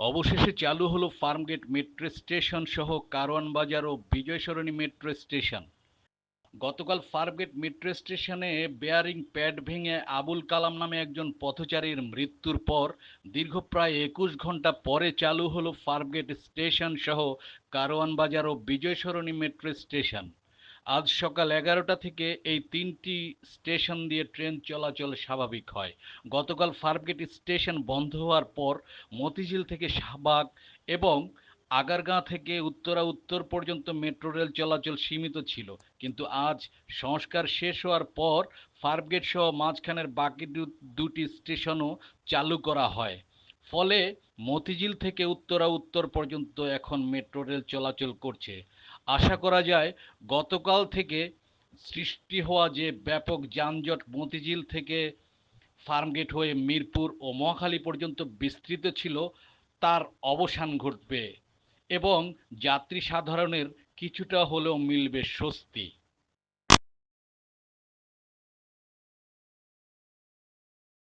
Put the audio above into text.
অবশেষে চালু হলো ফার্মগেট মেট্রো স্টেশন সহ কারওয়ান বাজার ও বিজয় সরণি মেট্রো স্টেশন। গতকাল ফার্মগেট মেট্রো স্টেশনে বেয়ারিং প্যাড ভেঙে আবুল কালাম নামে একজন পথচারীর মৃত্যুর পর দীর্ঘ প্রায় একুশ ঘণ্টা পরে চালু হলো ফার্মগেট স্টেশন সহ কারওয়ান বাজার ও বিজয় সরণি মেট্রো স্টেশন। আজ সকাল এগারোটা থেকে এই তিনটি স্টেশন দিয়ে ট্রেন চলাচল স্বাভাবিক হয়। গতকাল ফার্মগেট স্টেশন বন্ধ হওয়ার পর মতিঝিল থেকে শাহবাগ এবং আগারগাঁ থেকে উত্তরা উত্তর পর্যন্ত মেট্রো রেল চলাচল সীমিত ছিল। কিন্তু আজ সংস্কার শেষ হওয়ার পর ফার্মগেট সহ মাঝখানের বাকি দুটি স্টেশনও চালু করা হয়। ফলে মতিঝিল থেকে উত্তরা উত্তর পর্যন্ত এখন মেট্রো রেল চলাচল করছে। আশা করা যায় গতকাল থেকে সৃষ্টি হওয়া যে ব্যাপক যানজট মতিঝিল থেকে ফার্মগেট হয়ে মিরপুর ও মহাখালী পর্যন্ত বিস্তৃত ছিল, তার অবসান ঘটবে এবং যাত্রী সাধারণের কিছুটা হলেও মিলবে স্বস্তি।